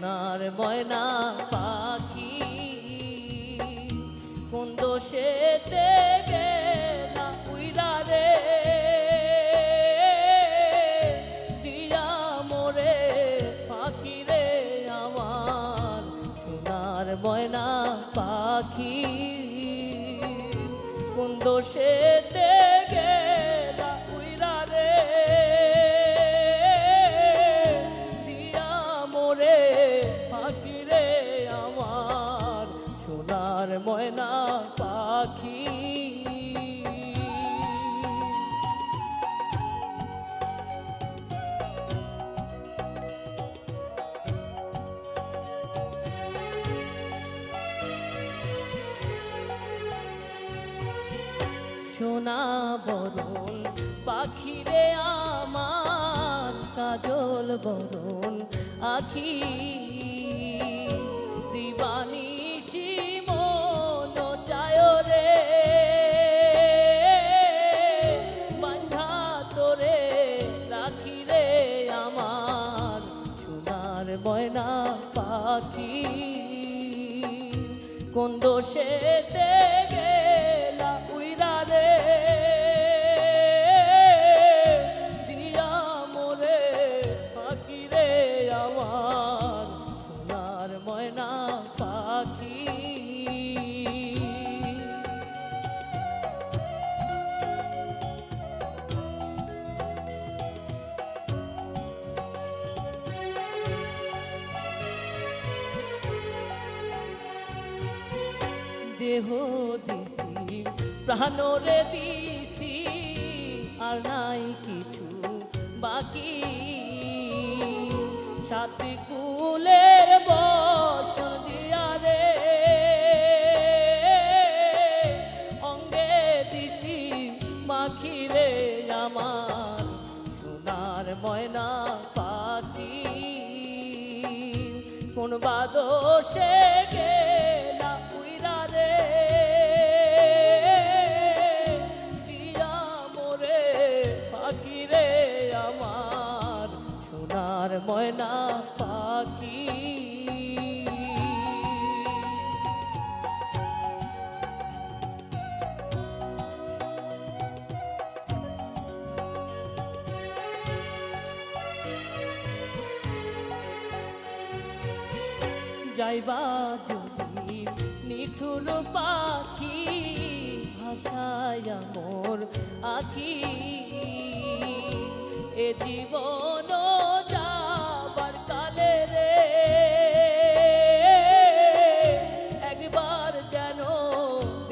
সোনার ময়না পাখি কোন দোষেতে গেলা উইরা রে? মোরে আমার ময়না পাখি কোন দোষেতে ময়না পাখি। সোনা বরণ পাখিরে আমার কাজল বরণ আখি দিবানি রাখি রে আমার, সোনার ময়না পাখি। কোন উইরা রে? পাখি রে আমার, সোনার ময়না পাখি। দেহ দিছি, প্রাণরে দিছি, আর নাই কিছু বাকি। সাথে কুলের বস দিয়া রে, অঙ্গে দিছি মাখি রে আমার সোনার ময়না পাখি। কোন বাদোষে গেলা ময়না পাখি যাইবা যদি নিঠুর পাখি ভাষায় মোর আখি এ জীবন